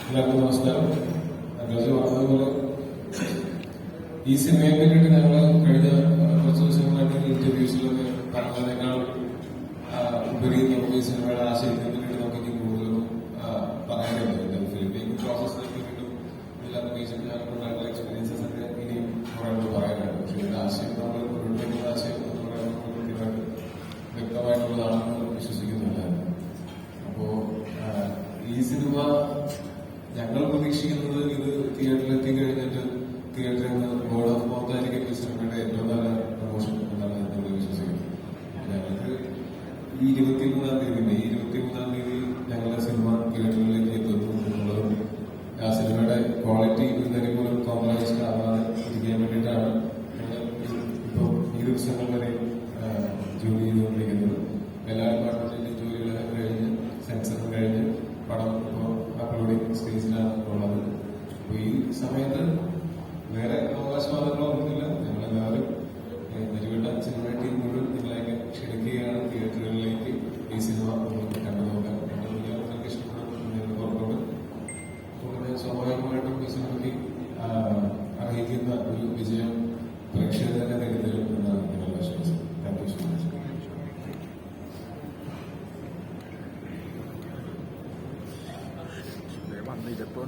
എല്ലാവർക്കും നമസ്കാരം അഗ്രാജ് പറഞ്ഞതുപോലെ ഈ സിനിമയെ പറ്റിയിട്ട് ഞങ്ങൾ കഴിഞ്ഞ ആ, കുറച്ച് ദിവസങ്ങളായിട്ട് ഇന്റർവ്യൂസിലൊക്കെ പറഞ്ഞതിനേക്കാൾ ആ, ഉപരി നമുക്ക് ഈ സിനിമയുടെ ആശയത്തെ പറ്റിയിട്ട് നമുക്ക് ഇനി കൂടുതലൊന്നും ആ, പറയാനുണ്ട് ഫിലിം മേക്കിംഗ് പ്രോസസ്സിനെ പറ്റിയിട്ടും ഇതിലൊക്കെ ബേസിക് ഞങ്ങൾക്കുണ്ടായിട്ടുള്ള എക്സ്പീരിയൻസസ് ഒക്കെ ഇനിയും കുറേ കൂടെ പറയാനുണ്ട് പക്ഷേ ഇതിന്റെ ആശയം നമ്മൾ മുന്നോട്ട് ആശയം എന്ന് പറയുന്നത് കൃത്യമായിട്ട് വ്യക്തമായിട്ടുള്ളതാണെന്ന് വിശ്വസിക്കുന്നില്ലായിരുന്നു അപ്പോ ആ, ഈ സിനിമ ഞങ്ങൾ പ്രതീക്ഷിക്കുന്നത് ഇത് തിയേറ്ററിലെത്തി കഴിഞ്ഞിട്ട് തിയേറ്ററിൽ നിന്ന് വേർഡ് ഓഫ് മൗത്ത് ആയിരിക്കും ഈ സിനിമയുടെ ഏറ്റവും നല്ല പ്രൊമോഷൻ എന്നാണ് ഞങ്ങൾ വിശ്വസിക്കുന്നത്. ഞങ്ങൾക്ക് ഈ ഇരുപത്തിമൂന്നാം തീയതി മെയ് ഇരുപത്തിമൂന്നാം തീയതി ഞങ്ങളുടെ സിനിമ തിയേറ്ററിലേക്ക് എത്തുന്നു ആ സിനിമയുടെ ക്വാളിറ്റി തരം പോലും കോംപ്രമൈസ് ആവാതെ ഇരിക്കാൻ വേണ്ടിയിട്ടാണ് ഞങ്ങൾ ഇപ്പോൾ ഈ ദിവസങ്ങൾ വരെ ജോലി ചെയ്തുകൊണ്ടിരിക്കുന്നത്. എല്ലാ ഡിപ്പാർട്ട്മെന്റിന്റെയും ജോലികളൊക്കെ കഴിഞ്ഞ് സെൻസറും കഴിഞ്ഞ് പടം ഇപ്പോൾ അപ്ലോഡിംഗ് അപ്പോൾ ഈ സമയത്ത് വേറെ അവകാശവാദങ്ങളോ ഒന്നുമില്ല. ഞങ്ങളെല്ലാവരും നരിവേട്ട സിനിമ ടീം മുഴുവൻ നിങ്ങളെയൊക്കെ ക്ഷണിക്കുകയാണ് തിയേറ്ററുകളിലേക്ക് ഈ സിനിമ നമുക്ക് കണ്ടു നോക്കാൻ എല്ലാവർക്കും നിങ്ങൾക്ക് ഇഷ്ടപ്പെടും നിങ്ങൾ പുറത്തോട്ട് തുടർന്ന് സ്വാഭാവികമായിട്ടും ഈ സിനിമയ്ക്ക് അർഹിക്കുന്ന ഒരു വിജയം പ്രേക്ഷകർ തന്നെ നേടിത്തരും എന്നാണ് ഞങ്ങളുടെ വിശ്വാസം താങ്ക് യു സോ മച്ച് വന്നിട്ടപ്പോൾ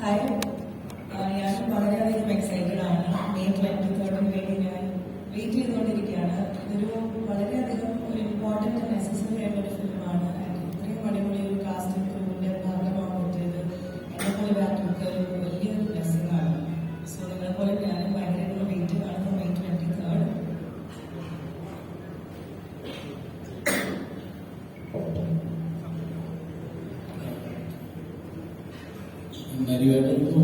Hi, uh, Yashu Pandya is excited. May 23rd, I'm waiting. ম্যারিওয়েটার তো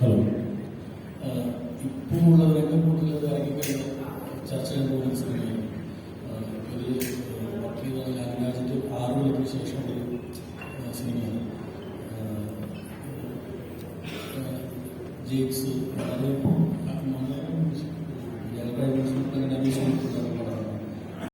ഹലോ ഇപ്പോഴുള്ളവരൊക്കെ ചർച്ച ആറ് ശേഷം ഒരു സിനിമയാണ് ജെയിംസ് വളരെ മലയാള പ്രൈവറ്റ് അങ്ങനെ